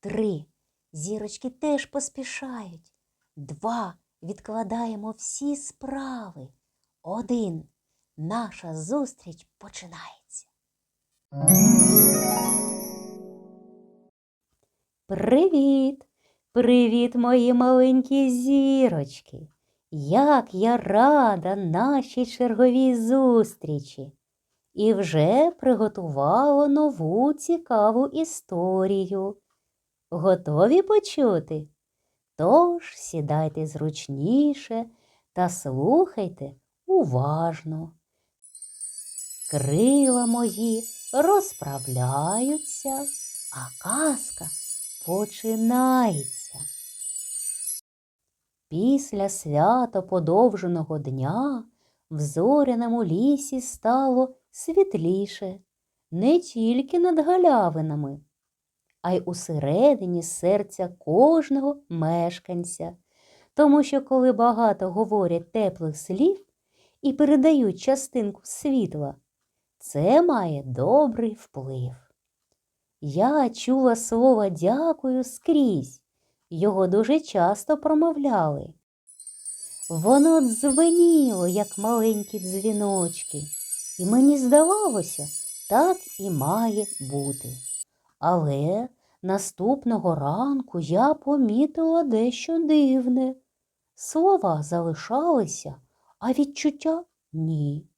Три. Зірочки теж поспішають. Два. Відкладаємо всі справи. Один. Наша зустріч починається. Привіт! Привіт, мої маленькі зірочки! Як я рада нашій черговій зустрічі! І вже приготувала нову цікаву історію. Готові почути? Тож сідайте зручніше та слухайте уважно. Крила мої розправляються, а казка починається. Після свято подовженого дня в зоряному лісі стало світліше не тільки над галявинами, а й усередині серця кожного мешканця. Тому що коли багато говорять теплих слів і передають частинку світла, це має добрий вплив. Я чула слово дякую скрізь, його дуже часто промовляли. Воно дзвеніло, як маленькі дзвіночки, і мені здавалося, так і має бути. Але наступного ранку я помітила дещо дивне. Слова залишалися, а відчуття ні.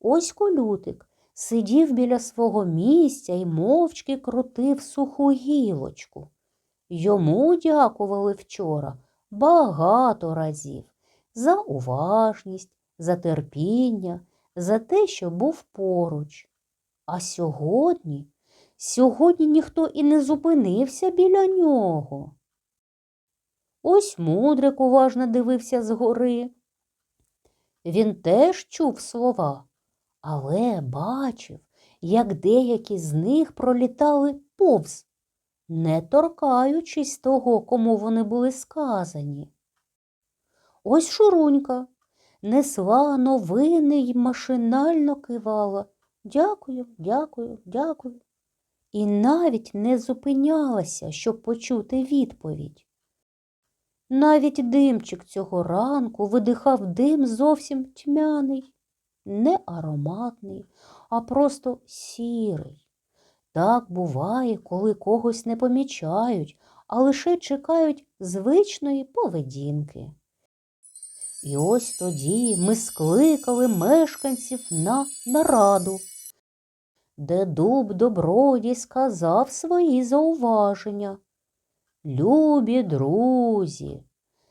Ось колютик сидів біля свого місця і мовчки крутив суху гілочку. Йому дякували вчора багато разів за уважність, за терпіння, за те, що був поруч. А сьогодні, сьогодні ніхто і не зупинився біля нього. Ось мудрик уважно дивився згори. Він теж чув слова, але бачив, як деякі з них пролітали повз, не торкаючись того, кому вони були сказані. Ось шурунька несла новини й машинально кивала. Дякую, дякую, дякую. І навіть не зупинялася, щоб почути відповідь. Навіть димчик цього ранку видихав дим зовсім тьмяний, не ароматний, а просто сірий. Так буває, коли когось не помічають, а лише чекають звичної поведінки. І ось тоді ми скликали мешканців на нараду, де дуб добродій сказав свої зауваження. Любі друзі,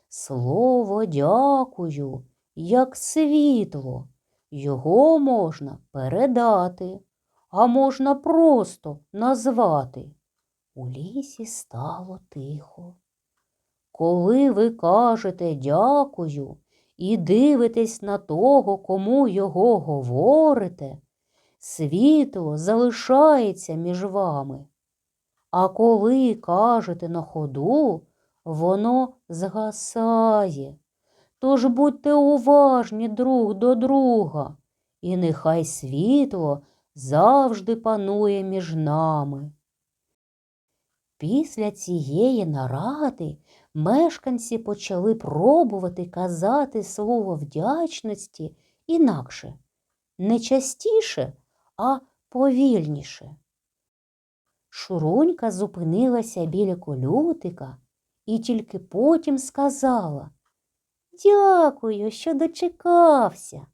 слово дякую, як світло, його можна передати, а можна просто назвати. У лісі стало тихо. Коли ви кажете дякую і дивитесь на того, кому його говорите, світло залишається між вами. А коли кажете на ходу, воно згасає. Тож будьте уважні друг до друга, і нехай світло завжди панує між нами. Після цієї наради мешканці почали пробувати казати слово вдячності інакше, не частіше, а повільніше. Шурунька зупинилася біля колютика і тільки потім сказала Дякую, що дочекався.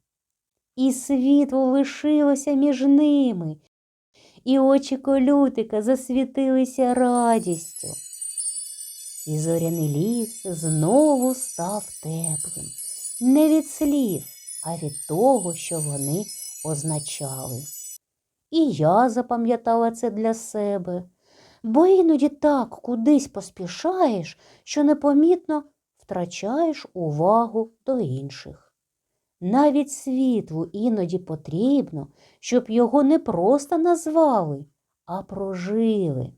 І світло лишилося між ними, і очі колютика засвітилися радістю. І зоряний ліс знову став теплим, не від слів, а від того, що вони означали. І я запам'ятала це для себе, бо іноді так кудись поспішаєш, що непомітно втрачаєш увагу до інших. Навіть світлу іноді потрібно, щоб його не просто назвали, а прожили.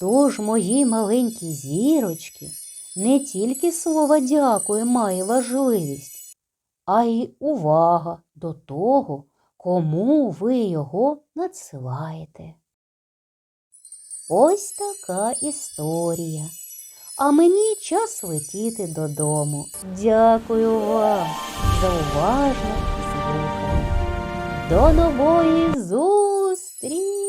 Тож мої маленькі зірочки не тільки слово дякую має важливість, а й увага до того, кому ви його надсилаєте. Ось така історія. А мені час летіти додому. Дякую вам за уважне слухання. До нової зустрічі!